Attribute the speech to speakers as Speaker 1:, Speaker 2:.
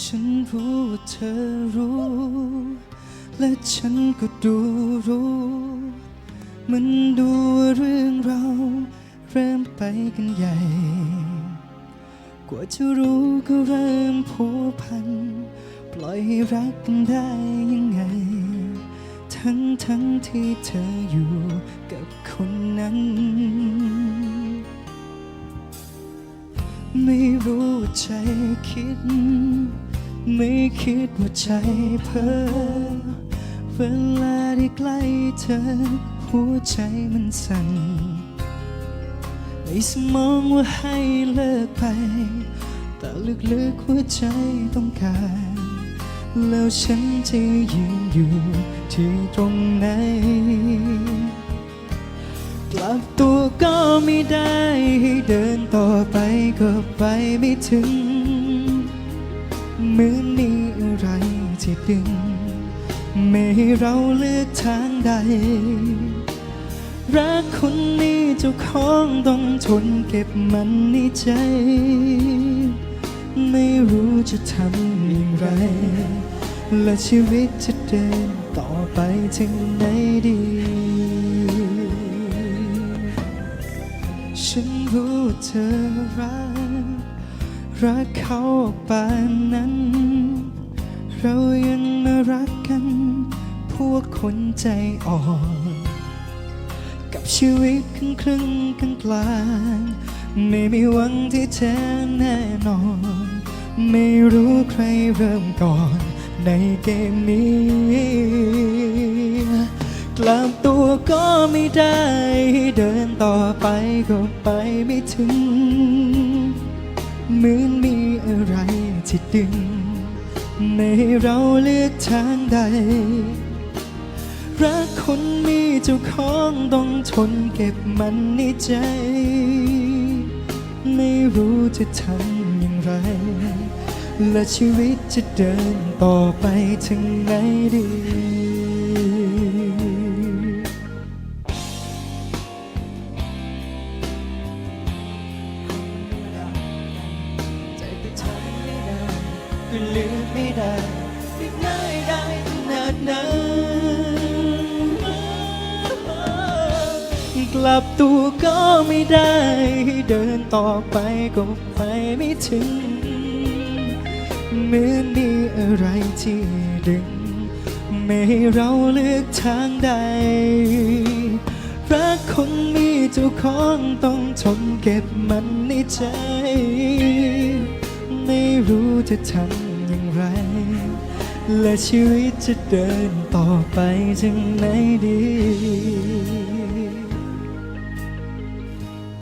Speaker 1: ฉันรู้ว่าเธอรู้ และฉันก็ดูรู้ มันดูเรื่องเราเริ่มไปกันใหญ่ กว่าจะรู้ก็เริ่มผูกพัน ปล่อยให้รักกันได้ยังไง ทั้งทั้งที่เธออยู่กับคนนั้น ไม่ ว่าใจคิด ไม่คิดว่าใจเพ้อเวลาได้ใกล้เธอ หัวใจมันสั่นในสมองว่าให้เลิกไป แต่ลึกๆหัวใจต้องการ แล้วฉันจะยืนอยู่ที่ตรงไหน กลับตัวก็ไม่ได้ เดินต่อไปก็ไปไม่ถึงเหมือนมีอะไรที่ดึง ไม่ให้เราเลือกทางใด รักคนนี้เจ้าของต้องทนเก็บมันในใจ ไม่รู้จะทำอย่างไร และชีวิตจะเดินต่อไปถึงไหนดี รู้เธอรัก รักเขาปานนั้น เรายังมารักกัน พวกคนใจอ่อน กับชีวิตครึ่งครึ่งกลางกลางไม่มีหวังที่แท้แน่นอน ไม่รู้ใครเริ่มก่อนในเกมนี้ กลับตัวก็ไม่ได้ เดินต่อไปก็ไปไม่ถึงเหมือนมีอะไรที่ดึง ไม่ให้เราเลือกทางใด รักคนมีเจ้าของต้องทนเก็บมันในใจ ไม่รู้จะทำอย่างไร และชีวิตจะเดินต่อไปถึงไหนดี ก็ลืมไม่ได้ไม่ง่ายได้ขนาดนั้นกลับตัวก็ไม่ได้ เดินต่อไปก็ไปไม่ถึงเหมือนมีอะไรที่ดึง ไม่ให้เราเลือกทางใดรักคนมีเจ้าของต้องทนเก็บมันในใจ รู้จะทำอย่างไร และชีวิตจะเดินต่อไปถึงไหนดี